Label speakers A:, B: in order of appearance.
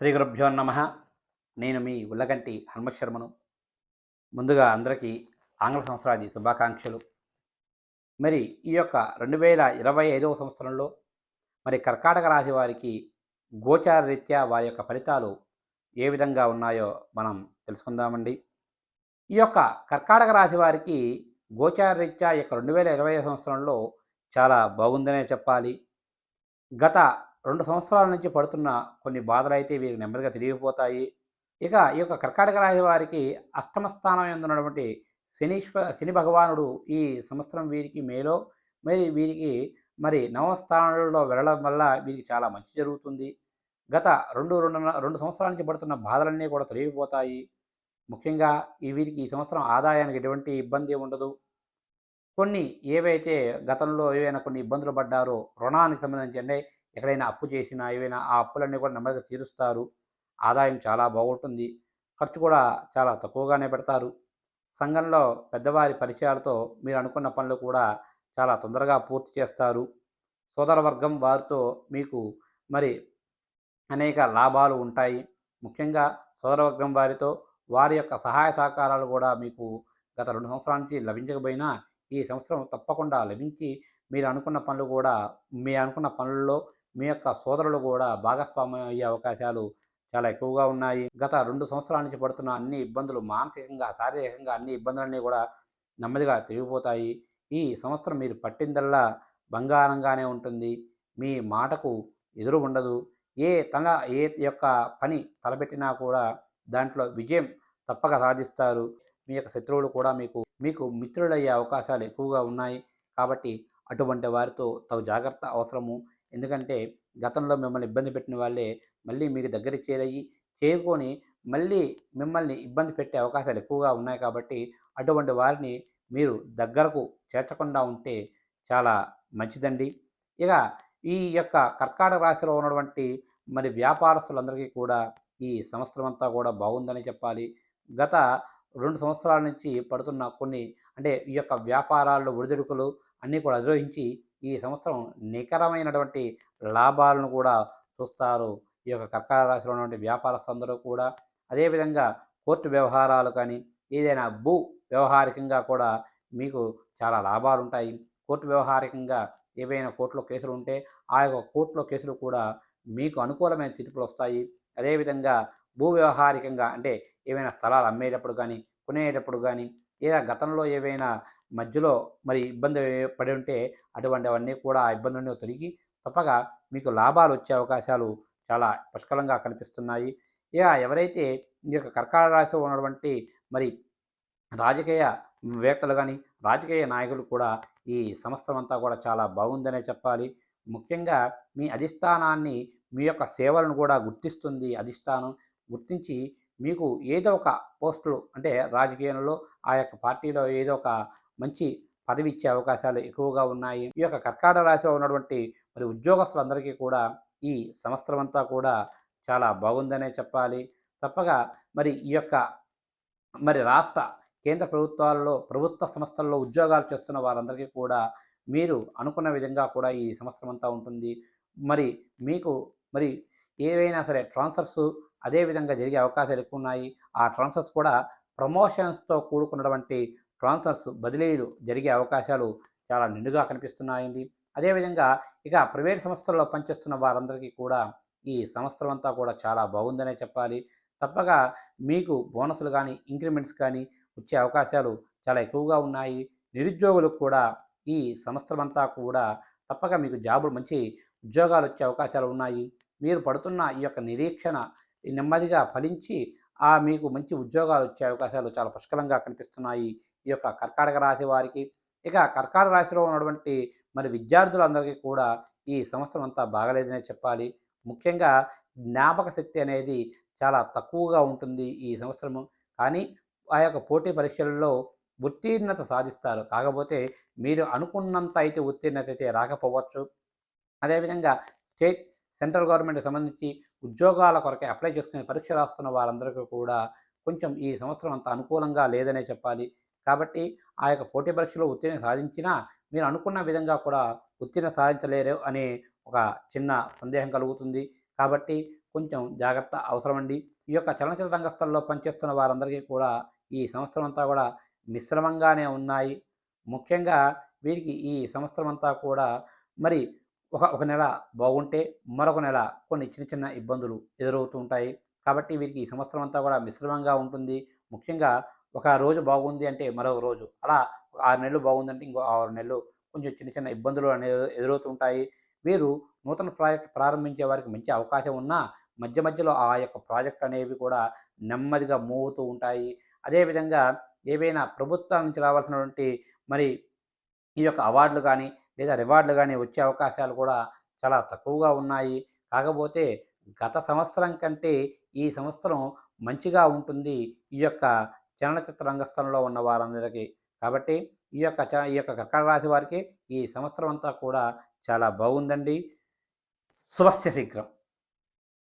A: శ్రీ గురుభ్యో నమ. నేను మీ ఉల్లగంటి హనుమశర్మను. ముందుగా అందరికీ ఆంగ్ల సంవత్సరాది శుభాకాంక్షలు. మరి ఈ యొక్క రెండు వేల ఇరవై ఐదవ సంవత్సరంలో మరి కర్కాటక రాశి వారికి గోచార రీత్యా వారి యొక్క ఫలితాలు ఏ విధంగా ఉన్నాయో మనం తెలుసుకుందామండి. ఈ యొక్క కర్కాటక రాశి వారికి గోచార రీత్యా ఈ యొక్క రెండు వేల ఇరవై సంవత్సరంలో చాలా బాగుందనే చెప్పాలి. గత రెండు సంవత్సరాల నుంచి పడుతున్న కొన్ని బాధలు అయితే వీరికి నెమ్మదిగా తెలియపోతాయి ఇక ఈ యొక్క కర్కాటక రాశి వారికి అష్టమ స్థానం ఎందున్నటువంటి శనీశ్వ శని భగవానుడు ఈ సంవత్సరం వీరికి మేలో మరి వీరికి మరి నవస్థానంలో వెళ్ళడం వల్ల వీరికి చాలా మంచి జరుగుతుంది. గత రెండు రెండు రెండు సంవత్సరాల నుంచి పడుతున్న బాధలన్నీ కూడా తొలగిపోతాయి. ముఖ్యంగా ఈ వీరికి ఈ సంవత్సరం ఆదాయానికి ఎటువంటి ఇబ్బంది ఉండదు. కొన్ని ఏవైతే గతంలో ఏవైనా కొన్ని ఇబ్బందులు పడ్డారో రుణానికి సంబంధించి అంటే ఎక్కడైనా అప్పు చేసినా ఏవైనా ఆ అప్పులన్నీ కూడా నెమ్మదిగా తీరుస్తారు. ఆదాయం చాలా బాగుంటుంది. ఖర్చు కూడా చాలా తక్కువగానే పెడతారు. సంఘంలో పెద్దవారి పరిచయాలతో మీరు అనుకున్న పనులు కూడా చాలా తొందరగా పూర్తి చేస్తారు. సోదరవర్గం వారితో మీకు మరి అనేక లాభాలు ఉంటాయి. ముఖ్యంగా సోదరవర్గం వారితో వారి యొక్క సహాయ సహకారాలు కూడా మీకు గత రెండు సంవత్సరాల నుంచి లభించకపోయినా ఈ సంవత్సరం తప్పకుండా లభించి మీరు అనుకున్న పనులు కూడా మీ అనుకున్న పనుల్లో మీ యొక్క సోదరులు కూడా భాగస్వామ్యం అయ్యే అవకాశాలు చాలా ఎక్కువగా ఉన్నాయి. గత రెండు సంవత్సరాల నుంచి పడుతున్న అన్ని ఇబ్బందులు మానసికంగా శారీరకంగా అన్ని ఇబ్బందులన్నీ కూడా నెమ్మదిగా తిరిగిపోతాయి ఈ సంవత్సరం మీరు పట్టిందల్లా బంగారంగానే ఉంటుంది. మీ మాటకు ఎదురు ఉండదు. ఏ తన ఏ యొక్క పని తలపెట్టినా కూడా దాంట్లో విజయం తప్పక సాధిస్తారు. మీ యొక్క శత్రువులు కూడా మీకు మీకు మిత్రులయ్యే అవకాశాలు ఎక్కువగా ఉన్నాయి. కాబట్టి అటువంటి వారితో తగు జాగ్రత్త అవసరము. ఎందుకంటే గతంలో మిమ్మల్ని ఇబ్బంది పెట్టిన వాళ్ళే మళ్ళీ మీకు దగ్గర చేరయ్యి చేరుకొని మళ్ళీ మిమ్మల్ని ఇబ్బంది పెట్టే అవకాశాలు ఎక్కువగా ఉన్నాయి కాబట్టి అటువంటి వారిని మీరు దగ్గరకు చేర్చకుండా ఉంటే చాలా మంచిదండి. ఇక ఈ యొక్క కర్కాటక రాశిలో ఉన్నటువంటి మరి వ్యాపారస్తులందరికీ కూడా ఈ సంవత్సరం అంతా కూడా బాగుందని చెప్పాలి. గత రెండు సంవత్సరాల నుంచి పడుతున్న కొన్ని అంటే ఈ యొక్క వ్యాపారాల్లో ఒడిదుడుకులు అన్నీ కూడా అధిరోహించి ఈ సంవత్సరం నికరమైనటువంటి లాభాలను కూడా చూస్తారు. ఈ యొక్క కర్కార రాశిలో ఉన్నటువంటి వ్యాపారస్తులందరూ కూడా అదేవిధంగా కోర్టు వ్యవహారాలు కానీ ఏదైనా భూ వ్యవహారికంగా కూడా మీకు చాలా లాభాలు ఉంటాయి. కోర్టు వ్యవహారికంగా ఏవైనా కోర్టులో కేసులు ఉంటే ఆ యొక్క కోర్టులో కేసులు కూడా మీకు అనుకూలమైన తీర్పులు వస్తాయి. అదేవిధంగా భూ వ్యవహారికంగా అంటే ఏవైనా స్థలాలు అమ్మేటప్పుడు కానీ కొనేటప్పుడు కానీ లేదా గతంలో ఏవైనా మధ్యలో మరి ఇబ్బంది పడి ఉంటే అటువంటివన్నీ కూడా ఆ ఇబ్బందులన్నీ తొలగి తప్పగా మీకు లాభాలు వచ్చే అవకాశాలు చాలా పుష్కలంగా కనిపిస్తున్నాయి. ఇక ఎవరైతే ఈ యొక్క కర్కాటక రాశి ఉన్నటువంటి మరి రాజకీయ వేత్తలు కానీ రాజకీయ నాయకులు కూడా ఈ సంవత్సరం అంతా కూడా చాలా బాగుందనే చెప్పాలి. ముఖ్యంగా మీ అధిష్టానాన్ని మీ యొక్క సేవలను కూడా గుర్తిస్తుంది అధిష్టానం. గుర్తించి మీకు ఏదో ఒక పోస్టులు అంటే రాజకీయంలో ఆ యొక్క పార్టీలో ఏదో ఒక మంచి పదవి ఇచ్చే అవకాశాలు ఎక్కువగా ఉన్నాయి. ఈ యొక్క కర్కాటక రాశిలో ఉన్నటువంటి మరి ఉద్యోగస్తులందరికీ కూడా ఈ సంవత్సరం అంతా కూడా చాలా బాగుందనే చెప్పాలి. తప్పగా మరి ఈ యొక్క మరి రాష్ట్ర కేంద్ర ప్రభుత్వాల్లో ప్రభుత్వ సంస్థల్లో ఉద్యోగాలు చేస్తున్న వారందరికీ కూడా మీరు అనుకున్న విధంగా కూడా ఈ సంవత్సరం అంతా ఉంటుంది. మరి మీకు మరి ఏవైనా సరే ట్రాన్స్ఫర్స్ అదేవిధంగా జరిగే అవకాశాలు ఎక్కువ ఉన్నాయి ఆ ట్రాన్స్ఫర్స్ కూడా ప్రమోషన్స్తో కూడుకున్నటువంటి ట్రాన్స్ఫర్స్ బదిలీలు జరిగే అవకాశాలు చాలా నిండుగా కనిపిస్తున్నాయండి. అదేవిధంగా ఇక ప్రైవేట్ సంస్థల్లో పనిచేస్తున్న వారందరికీ కూడా ఈ సంస్థలంతా కూడా చాలా బాగుందనే చెప్పాలి. తప్పగా మీకు బోనస్లు కానీ ఇంక్రిమెంట్స్ కానీ వచ్చే అవకాశాలు చాలా ఎక్కువగా ఉన్నాయి. నిరుద్యోగులకు కూడా ఈ సంస్థలంతా కూడా తప్పక మీకు జాబులు మంచి ఉద్యోగాలు వచ్చే అవకాశాలు ఉన్నాయి. మీరు పడుతున్న ఈ యొక్క నిరీక్షణ నెమ్మదిగా ఫలించి ఆ మీకు మంచి ఉద్యోగాలు వచ్చే అవకాశాలు చాలా పుష్కలంగా కనిపిస్తున్నాయి. ఈ యొక్క కర్కాటక రాశి వారికి. ఇక కర్కాటక రాశిలో ఉన్నటువంటి మరి విద్యార్థులందరికీ కూడా ఈ సంవత్సరం అంతా బాగలేదనే చెప్పాలి. ముఖ్యంగా జ్ఞాపక శక్తి అనేది చాలా తక్కువగా ఉంటుంది ఈ సంవత్సరము. కానీ ఆ యొక్క పోటీ పరీక్షలలో ఉత్తీర్ణత సాధిస్తారు. కాకపోతే మీరు అనుకున్నంత అయితే ఉత్తీర్ణత అయితే రాకపోవచ్చు. అదేవిధంగా స్టేట్ సెంట్రల్ గవర్నమెంట్కి సంబంధించి ఉద్యోగాల కొరకే అప్లై చేసుకుని పరీక్ష రాస్తున్న వారందరికీ కూడా కొంచెం ఈ సంవత్సరం అంత అనుకూలంగా లేదనే చెప్పాలి. కాబట్టి ఆ యొక్క పోటీ పరీక్షలో ఉత్తీర్ణ సాధించినా మీరు అనుకున్న విధంగా కూడా ఉత్తీర్ణ సాధించలేరు అనే ఒక చిన్న సందేహం కలుగుతుంది. కాబట్టి కొంచెం జాగ్రత్త అవసరమండి. ఈ యొక్క చలనచిత్ర రంగస్థలంలో పనిచేస్తున్న వారందరికీ కూడా ఈ సంవత్సరం అంతా కూడా మిశ్రమంగానే ఉన్నాయి. ముఖ్యంగా వీరికి ఈ సంవత్సరం అంతా కూడా మరి ఒక ఒక నెల బాగుంటే మరొక నెల కొన్ని చిన్న చిన్న ఇబ్బందులు ఎదురవుతూ ఉంటాయి. కాబట్టి వీరికి ఈ సంవత్సరం అంతా కూడా మిశ్రమంగా ఉంటుంది. ముఖ్యంగా ఒక రోజు బాగుంది అంటే మరొక రోజు. అలా ఆరు నెలలు బాగుందంటే ఇంకో ఆరు నెలలు కొంచెం చిన్న చిన్న ఇబ్బందులు అనేవి ఎదురవుతుంటాయి వీరు నూతన ప్రాజెక్ట్ ప్రారంభించే వారికి మంచి అవకాశం ఉన్నా మధ్య మధ్యలో ఆ యొక్క ప్రాజెక్ట్ అనేవి కూడా నెమ్మదిగా మూవ్ అవుతూ ఉంటాయి అదేవిధంగా ఏవైనా ప్రభుత్వాల నుంచి రావాల్సినటువంటి మరి ఈ యొక్క అవార్డులు కానీ లేదా రివార్డులు కానీ వచ్చే అవకాశాలు కూడా చాలా తక్కువగా ఉన్నాయి. కాకపోతే గత సంవత్సరం కంటే ఈ సంవత్సరం మంచిగా ఉంటుంది. ఈ యొక్క చలనచిత్ర రంగస్థలంలో ఉన్న వారందరికీ. కాబట్టి ఈ యొక్క చ ఈ యొక్క కర్కట రాశి వారికి ఈ సంవత్సరం అంతా కూడా చాలా బాగుందండి. శుభస్య శీఘ్రం.